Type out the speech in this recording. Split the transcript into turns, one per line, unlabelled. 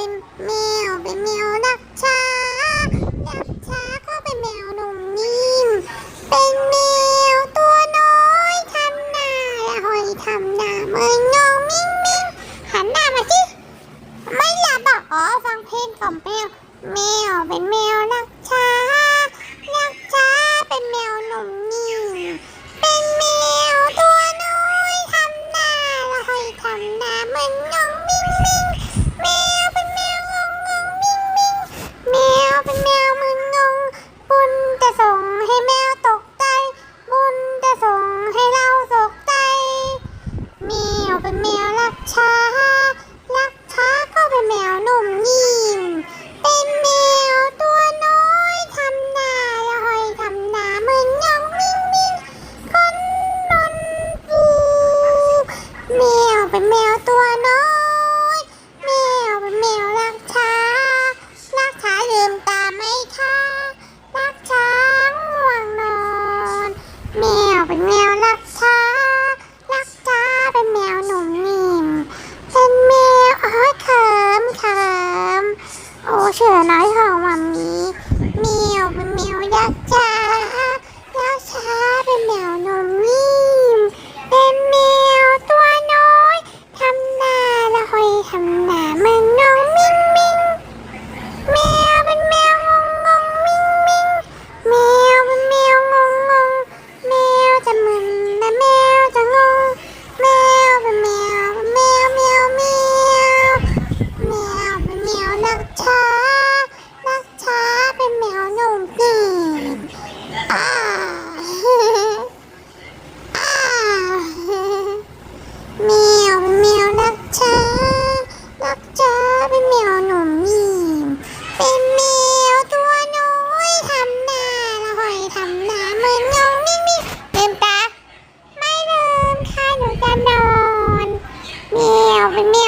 เป็นแมวเป็นแมวดักช้าดักช้าก็เป็นแมวนุ่มนิ่มเป็นแมวตัวน้อยทำหน้าและหอยทำหน้าเมืองงมิ่งมิ่งหันหน้ามาสิไม่หลับอกอ๋อฟังเพลงของแมวแมวเป็นแมวนะ็นแมวตัวน้อย แมวเป็นแมวรักช้ารักช้าลืมตาไหมคะรักช้าง่วงนอน แมวเป็นแมวรักช้ารักช้าเป็นแมวหนุ่มนิ่มเป็นแมวอ้อยเขิมเขิมโอ้เชื่อนะ นอนแมวเป็นแมว